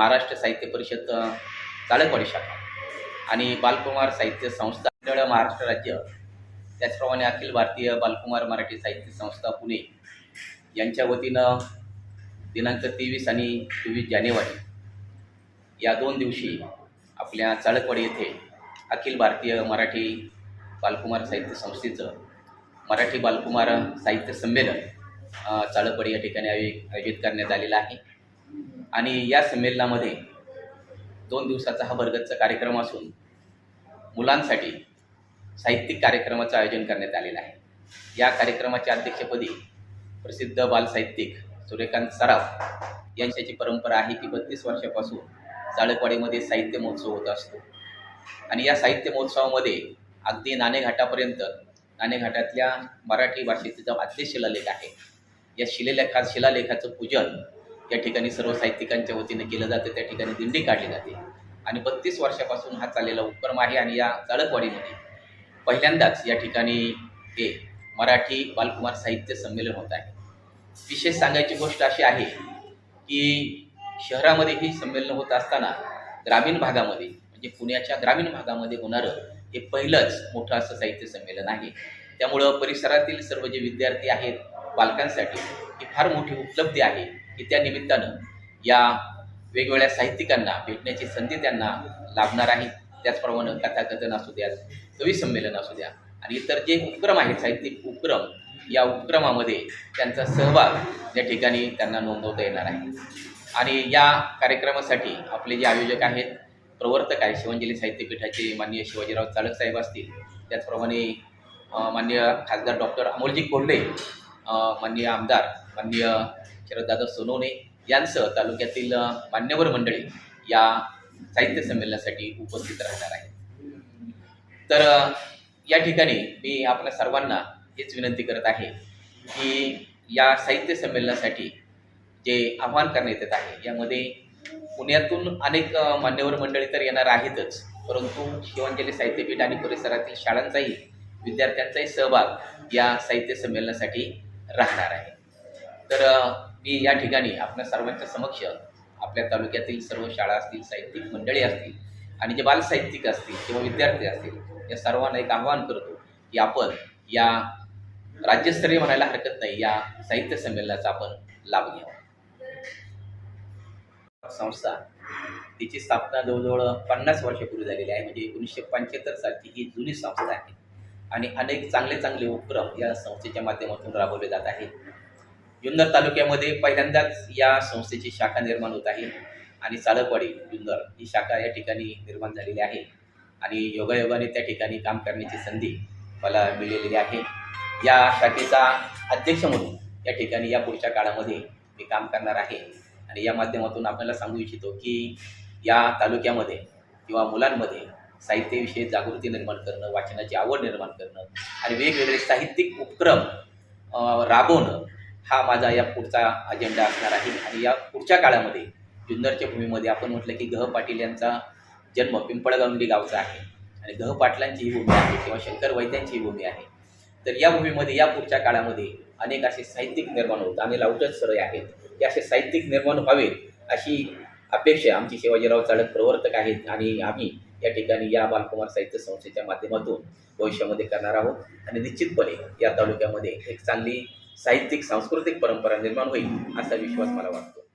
महाराष्ट्र साहित्य परिषद अ, शाखा आणि बालकुमार साहित्य संस्था मंडळ महाराष्ट्र राज्य. त्याचप्रमाणे अखिल भारतीय बालकुमार मराठी साहित्य संस्था पुणे यांच्या वतीनं दिनांक तेवीस आणि चोवीस जानेवारी या दोन दिवशी आपल्या चाळकवाडी येथे अखिल भारतीय मराठी बालकुमार साहित्य संस्थेचं मराठी बालकुमार साहित्य संमेलन चाळकवाडी या ठिकाणी आयोजित करण्यात आलेलं आहे. आणि या संमेलनामध्ये दोन दिवसाचा हा बरगतचा कार्यक्रम असून मुलांसाठी साहित्यिक कार्यक्रमाचं आयोजन करण्यात आलेलं आहे. या कार्यक्रमाच्या अध्यक्षपदी प्रसिद्ध बालसाहित्यिक सूर्यकांत सराफ यांच्याची परंपरा आहे की बत्तीस वर्षापासून चाळकवाडीमध्ये साहित्य महोत्सव होत असतो. आणि या साहित्य महोत्सवामध्ये अगदी नाणेघाटापर्यंत नाणेघाटातल्या मराठी भाषेचा जो आद्य शिलालेख आहे या शिलालेखा शिलालेखाचं पूजन या ठिकाणी सर्व साहित्यिकांच्या वतीनं केलं जातं त्या ठिकाणी दिंडी काढली जाते. आणि बत्तीस वर्षापासून हा चाललेला उपक्रम आहे आणि या चाळकवाडीमध्ये पहिल्यांदाच या ठिकाणी हे मराठी बालकुमार साहित्य संमेलन होत आहे. विशेष सांगायची गोष्ट अशी आहे की शहरामध्ये ही संमेलन होत असताना ग्रामीण भागामध्ये म्हणजे पुण्याच्या ग्रामीण भागामध्ये होणारं हे पहिलंच मोठं असं साहित्य संमेलन आहे. त्यामुळं परिसरातील सर्व जे विद्यार्थी आहेत बालकांसाठी ही फार मोठी उपलब्धी आहे. की त्या निमित्तानं या वेगवेगळ्या साहित्यिकांना भेटण्याची संधी त्यांना लाभणार आहे. त्याचप्रमाणे कथाकथन असू द्या कविसंमेलन असू द्या आणि इतर जे उपक्रम आहेत साहित्यिक उपक्रम या उपक्रमामध्ये त्यांचा सहभाग या ठिकाणी त्यांना नोंदवता येणार आहे. आणि या कार्यक्रमासाठी आपले जे आयोजक आहेत प्रवर्तक आहे शिवंजली साहित्यपीठाचे माननीय शिवाजीराव चालक साहेब असतील त्याचप्रमाणे माननीय खासदार डॉक्टर अमोलजी कोल्हे माननीय आमदार माननीय शरददादा सोनवणे यांसह तालुक्यातील मान्यवर मंडळी या साहित्य संमेलनासाठी उपस्थित राहणार आहे तर या ठिकाणी मी आपल्या सर्वांना हेच विनंती करत आहे की या साहित्य संमेलनासाठी जे आव्हान करण्यात येत आहे यामध्ये पुण्यातून अनेक मान्यवर मंडळी तर येणार आहेतच परंतु शिवांजली साहित्यपीठ आणि परिसरातील शाळांचाही विद्यार्थ्यांचाही सहभाग या साहित्य संमेलनासाठी राहणार आहे. तर मी या ठिकाणी आपल्या सर्वांच्या समक्ष आपल्या तालुक्यातील सर्व शाळा असतील साहित्यिक मंडळी असतील आणि जे बालसाहित्यिक असतील किंवा विद्यार्थी असतील या सर्वांना एक आव्हान करतो की आपण या राज्यस्तरीय म्हणायला हरकत नाही या साहित्य संमेलनाचा आपण लाभ घ्यावा. संस्था तिची स्थापना जवळजवळ पन्नास वर्षापूर्वी झालेली आहे म्हणजे एकोणीसशे पंच्याहत्तर सालची ही जुनी संस्था आहे. आणि अनेक चांगले चांगले उपक्रम या संस्थेच्या माध्यमातून राबवले जात आहेत. जुन्नर तालुक्यामध्ये पहिल्यांदाच या संस्थेची शाखा निर्माण होत आहे. आणि चालकवाडी जुन्नर ही शाखा या ठिकाणी निर्माण झालेली आहे. आणि योगायोगाने त्या ठिकाणी काम करण्याची संधी मला मिळालेली आहे. या शाखेचा अध्यक्ष म्हणून या ठिकाणी या पुढच्या काळामध्ये मी काम करणार आहे. आणि या माध्यमातून आपल्याला सांगू इच्छितो की या तालुक्यामध्ये किंवा मुलांमध्ये साहित्याविषयी जागृती निर्माण करणं वाचनाची आवड निर्माण करणं आणि वेगवेगळे साहित्यिक उपक्रम राबवणं हा माझा या पुढचा अजेंडा असणार आहे. आणि या पुढच्या काळामध्ये जुन्नरच्या भूमीमध्ये आपण म्हटलं की गह पाटील यांचा जन्म पिंपळगावंडी गावचा आहे. आणि गह पाटलांची ही भूमी आहे किंवा शंकर वैद्यांची ही भूमी आहे. तर या भूमीमध्ये या पुढच्या काळामध्ये अनेक असे साहित्यिक निर्माण होत. आणि लावटच सरळे आहेत. की असे साहित्यिक निर्माण व्हावेत अशी अपेक्षा आमची शिवाजीराव चाळक प्रवर्तक आहेत. आणि आम्ही या ठिकाणी या बालकुमार साहित्य संस्थेच्या माध्यमातून भविष्यामध्ये करणार आहोत. आणि निश्चितपणे या तालुक्यामध्ये एक चांगली साहित्यिक सांस्कृतिक परंपरा निर्माण होईल असा विश्वास मला वाटतो.